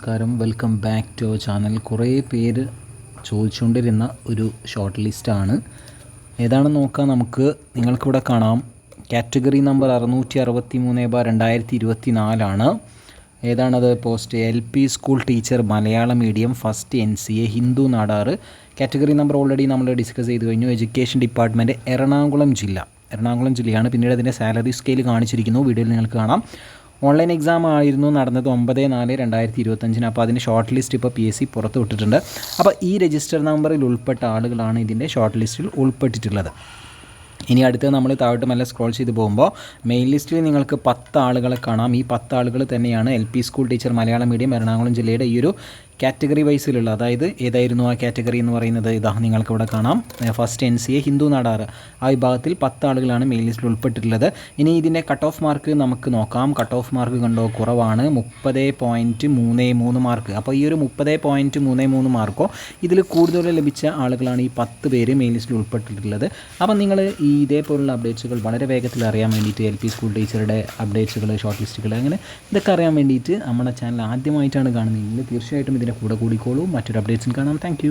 നമസ്കാരം. Welcome back to our channel കുറേ പേര് ചോദിച്ചുകൊണ്ടിരുന്ന ഒരു ഷോർട്ട് ലിസ്റ്റാണ് ഏതാണെന്ന് നോക്കാം നമുക്ക്. നിങ്ങൾക്കിവിടെ കാണാം. കാറ്റഗറി നമ്പർ അറുന്നൂറ്റി അറുപത്തി മൂന്ന് ബാർ രണ്ടായിരത്തി ഇരുപത്തി നാലാണ് ഏതാണത്? Post L P school teacher Malayalam medium first N C A Hindu Nadar category number already നമ്മൾ ഡിസ്കസ് ചെയ്ത് കഴിഞ്ഞു. എഡ്യൂക്കേഷൻ ഡിപ്പാർട്ട്മെന്റ് എറണാകുളം ജില്ല. എറണാകുളം ജില്ലയാണ്. പിന്നീട് അതിന്റെ സാലറി സ്കെയിൽ കാണിച്ചിരിക്കുന്നു. വീഡിയോയിൽ നിങ്ങൾക്ക് കാണാം. ഓൺലൈൻ എക്സാം ആയിരുന്നു നടന്നത് ഒമ്പത് നാല് രണ്ടായിരത്തി ഇരുപത്തഞ്ചിന് അപ്പോൾ അതിന്റെ ഷോർട്ട് ലിസ്റ്റ് ഇപ്പോൾ പി എസ് സി പുറത്ത് വിട്ടിട്ടുണ്ട്. അപ്പോൾ ഈ രജിസ്റ്റർ നമ്പറിൽ ഉൾപ്പെട്ട ആളുകളാണ് ഇതിന്റെ ഷോർട്ട് ലിസ്റ്റിൽ ഉൾപ്പെട്ടിട്ടുള്ളത്. ഇനി അടുത്ത് നമ്മൾ താഴോട്ട് മെല്ലെ സ്ക്രോൾ ചെയ്ത് പോകുമ്പോൾ മെയിൻ ലിസ്റ്റിൽ നിങ്ങൾക്ക് പത്ത് ആളുകളെ കാണാം. ഈ പത്ത് ആളുകൾ തന്നെയാണ് L P school teacher Malayalam medium Ernakulam ജില്ലയുടെ ഈ ഒരു കാറ്റഗറി വൈസിലുള്ള അതായത് ഏതായിരുന്നു ആ കാറ്റഗറി എന്ന് പറയുന്നത്? ഇതാ നിങ്ങൾക്ക് ഇവിടെ കാണാം first N C A Hindu Nadar ആ വിഭാഗത്തിൽ പത്ത് ആളുകളാണ് മെയിൻ ലിസ്റ്റിൽ ഉൾപ്പെട്ടിട്ടുള്ളത്. ഇനി ഇതിന്റെ കട്ട് ഓഫ് മാർക്ക് നമുക്ക് നോക്കാം. കട്ട് ഓഫ് മാർക്ക് കണ്ടോ? കുറവാണ്. മുപ്പത് പോയിന്റ് മൂന്ന് മൂന്ന് മാർക്ക് അപ്പോൾ ഈ ഒരു മുപ്പത് പോയിന്റ് മൂന്ന് മൂന്ന് മാർക്കോ ഇതിൽ കൂടുതൽ ലഭിച്ച ആളുകളാണ് ഈ പത്ത് പേര് മെയിൻ ലിസ്റ്റിൽ ഉൾപ്പെട്ടിട്ടുള്ളത്. അപ്പം നിങ്ങൾ ഈ ഇതേപോലുള്ള അപ്ഡേറ്റ്സുകൾ വളരെ വേഗത്തിൽ അറിയാൻ വേണ്ടിയിട്ട് എൽ പി സ്കൂൾ ടീച്ചറുടെ അപ്ഡേറ്റ്സുകൾ ഷോർട്ട് ലിസ്റ്റുകൾ അങ്ങനെ ഇതൊക്കെ അറിയാൻ വേണ്ടിയിട്ട് നമ്മുടെ ചാനൽ ആദ്യമായിട്ടാണ് കാണുന്നതെങ്കിൽ തീർച്ചയായിട്ടും ഇതിന്റെ കൂടെ കൂടിക്കോളൂ. മറ്റൊരു അപ്ഡേറ്റ്സിൽ കാണാം. താങ്ക്